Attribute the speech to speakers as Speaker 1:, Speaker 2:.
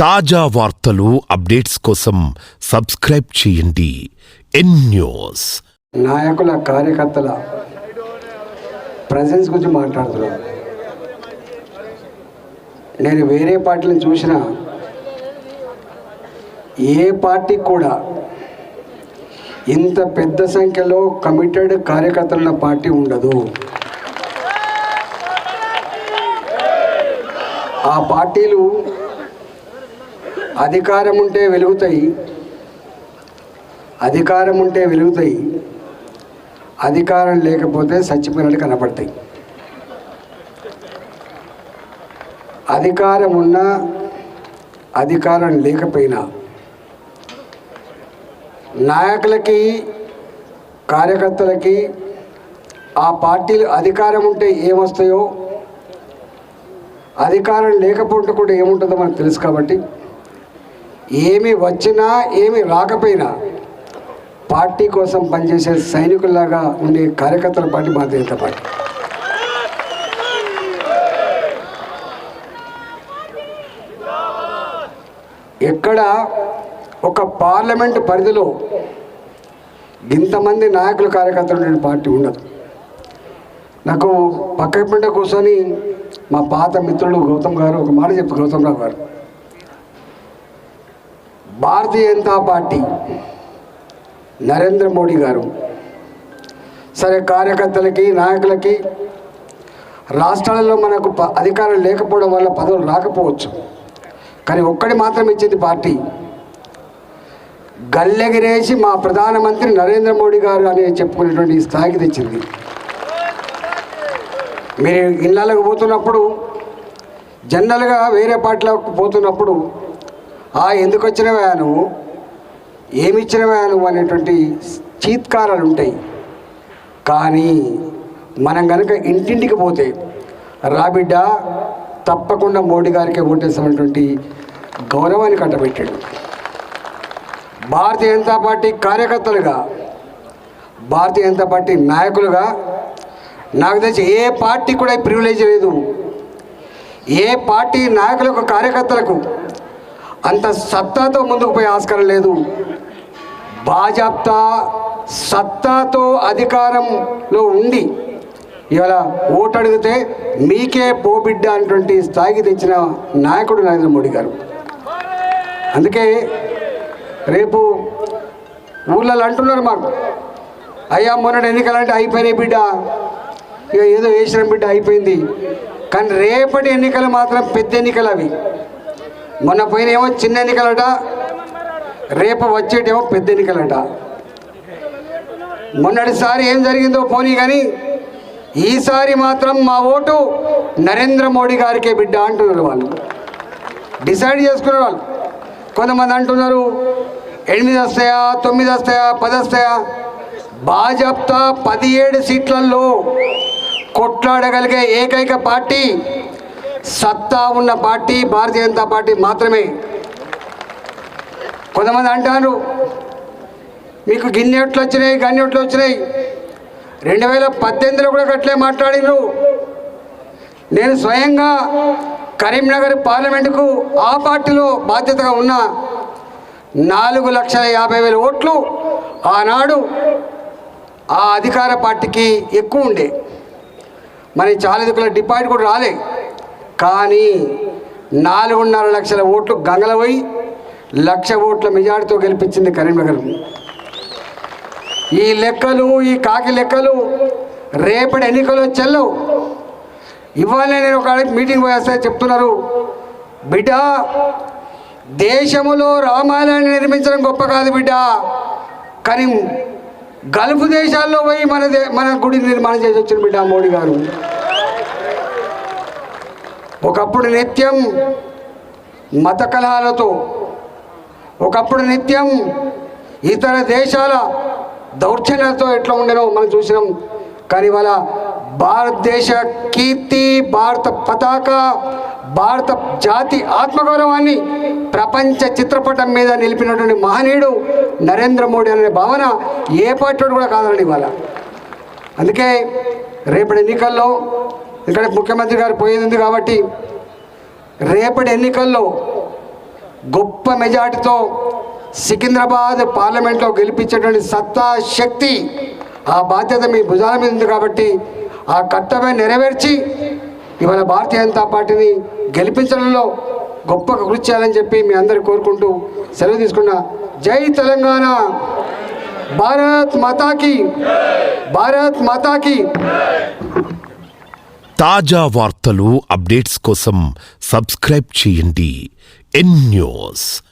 Speaker 1: తాజా వార్తలు అప్డేట్స్ కోసం సబ్స్క్రైబ్ చేయండి. N news.
Speaker 2: నాయకుల కార్యకర్తల ప్రజెన్స్ గురించి మాట్లాడుతున్నాను నేను వేరే పార్టీలను చూసిన ఏ పార్టీ కూడా ఇంత పెద్ద సంఖ్యలో కమిటెడ్ కార్యకర్తలున్న పార్టీ ఉండదు. ఆ పార్టీలు అధికారం ఉంటే వెలుగుతాయి. అధికారం ఉంటే వెలుగుతాయి. అధికారం లేకపోతే చచ్చిపోయినట్టు కనపడతాయి. అధికారం ఉన్నా అధికారం లేకపోయినా నాయకులకి కార్యకర్తలకి ఆ పార్టీలు అధికారం ఉంటే ఏమొస్తాయో అధికారం లేకపోతే కూడా ఏముంటుందో మనకు తెలుసు కాబట్టి ఏమి వచ్చినా ఏమి రాకపోయినా పార్టీ కోసం పనిచేసే సైనికుల్లాగా ఉండే కార్యకర్తల పార్టీ భారతీయ జనతా పార్టీ. ఎక్కడ ఒక పార్లమెంట్ పరిధిలో ఇంతమంది నాయకులు కార్యకర్తలు ఉండే పార్టీ ఉండదు. నాకు పక్క పంట కూర్చొని మా పాత మిత్రుడు గౌతమ్ గారు ఒక మాట చెప్పి గౌతమ్ రావు గారు. భారతీయ జనతా పార్టీ నరేంద్ర మోడీ గారు. సరే కార్యకర్తలకి నాయకులకి రాష్ట్రాలలో మనకు ప- అధికారం లేకపోవడం వల్ల పదవులు రాకపోవచ్చు. కానీ ఒక్కడి మాత్రం ఇచ్చింది పార్టీ. గల్లెగిరేసి మా ప్రధానమంత్రి నరేంద్ర మోడీ గారు అని చెప్పుకునేటువంటి స్థాయికి తెచ్చింది. మీరు ఇళ్ళకు పోతున్నప్పుడు జనరల్గా వేరే పార్టీలకు పోతున్నప్పుడు ఆ ఎందుకు వచ్చినవా నువ్వు? ఏమిచ్చినవా నువ్వు అనేటువంటి చీత్కారాలు ఉంటాయి. కానీ మనం కనుక ఇంటింటికి పోతే రాబిడ్డ తప్పకుండా మోడీ గారికి ఓటేసినటువంటి గౌరవాన్ని కట్టబెట్టాడు. భారతీయ జనతా పార్టీ కార్యకర్తలుగా భారతీయ జనతా పార్టీ నాయకులుగా నాకు తెలిసి ఏ పార్టీ కూడా ప్రివిలేజ్ లేదు. ఏ పార్టీ నాయకులకు కార్యకర్తలకు అంత సత్తాతో ముందుకు పోయే ఆస్కారం లేదు. భాజప్తా సత్తాతో అధికారంలో ఉండి ఇవాళ ఓటు అడిగితే మీకే పోబిడ్డ అనేటువంటి స్థాయికి తెచ్చిన నాయకుడు నరేంద్ర మోడీ గారు. అందుకే రేపు ఊళ్ళలో అంటున్నారు మాకు. అయ్యా మొన్నటి ఎన్నికలంటే అయిపోయినాయి బిడ్డ. ఇక ఏదో వేసిన బిడ్డ అయిపోయింది. కానీ రేపటి ఎన్నికలు మాత్రం పెద్ద ఎన్నికలు అవి. మొన్న పోయినేమో చిన్న ఎన్నికలట రేపు వచ్చేటేమో పెద్ద ఎన్నికలట. మొన్నటిసారి ఏం జరిగిందో పోనీ కానీ ఈసారి మాత్రం మా ఓటు నరేంద్ర మోడీ గారికే బిడ్డ అంటున్నారు వాళ్ళు. డిసైడ్ చేసుకున్నారు వాళ్ళు. కొంతమంది అంటున్నారు ఎనిమిది వస్తాయా తొమ్మిది వస్తాయా పది వస్తాయా? భాజప్తా పదిహేడు సీట్లలో కొట్లాడగలిగే ఏకైక పార్టీ సత్తా ఉన్న పార్టీ భారతీయ జనతా పార్టీ మాత్రమే. కొంతమంది అంటారు మీకు గిన్నె ఎట్లు వచ్చినాయి గన్ని ఎట్లు వచ్చినాయి. రెండు వేల పద్దెనిమిదిలో కూడా గట్లే మాట్లాడినారు నేను స్వయంగా కరీంనగర్ పార్లమెంటుకు ఆ పార్టీలో బాధ్యతగా ఉన్న నాలుగు లక్షల యాభై వేల ఓట్లు ఆనాడు ఆ అధికార పార్టీకి ఎక్కువ ఉండే. మరి చాలా దిక్కుల డిపాజిట్ కూడా రాలే. కానీ నాలుగున్నర లక్షల ఓట్లు గంగల పోయి లక్ష ఓట్ల మెజార్టీతో గెలిపించింది కరీంనగర్. ఈ లెక్కలు ఈ కాకి లెక్కలు రేపటి ఎన్నికలు చెల్లవు. ఇవాళ నేను ఒక మీటింగ్ పోయేస్తే చెప్తున్నారు. బిడ్డ దేశములో రామాయణాన్ని నిర్మించడం గొప్ప కాదు బిడ్డ. కానీ గల్ఫ్ దేశాల్లో పోయి మన మన గుడి నిర్మాణం చేసి వచ్చిన బిడ్డ మోడీ గారు. ఒకప్పుడు నిత్యం మత కలహాలతో ఒకప్పుడు నిత్యం ఇతర దేశాల దౌర్జన్యాలతో ఎట్లా ఉండేనో మనం చూసినాం. కానీ వల్ల భారతదేశ కీర్తి భారత పతాక భారత జాతి ఆత్మగౌరవాన్ని ప్రపంచ చిత్రపటం మీద నిలిపినటువంటి మహనీయుడు నరేంద్ర మోడీ అనే భావన ఏ పార్టీ కూడా కాదండి ఇవాళ. అందుకే రేపటి ఎన్నికల్లో ఇక్కడ ముఖ్యమంత్రి గారు పోయేది కాబట్టి రేపటి ఎన్నికల్లో గొప్ప మెజార్టీతో సికింద్రాబాద్ పార్లమెంట్లో గెలిపించేటువంటి సత్తా శక్తి ఆ బాధ్యత మీ భుజాల మీద ఉంది కాబట్టి ఆ కర్తవ్యం నెరవేర్చి ఇవాళ భారతీయ జనతా పార్టీని గెలిపించడంలో గొప్ప కృషి చేయాలని చెప్పి మీ అందరు కోరుకుంటూ సెలవు తీసుకున్నా జై తెలంగాణ. భారత్ మాతాకి. భారత్ మాతాకి.
Speaker 1: తాజా వార్తలు అప్డేట్స్ కోసం సబ్స్క్రైబ్ చేయండి. N news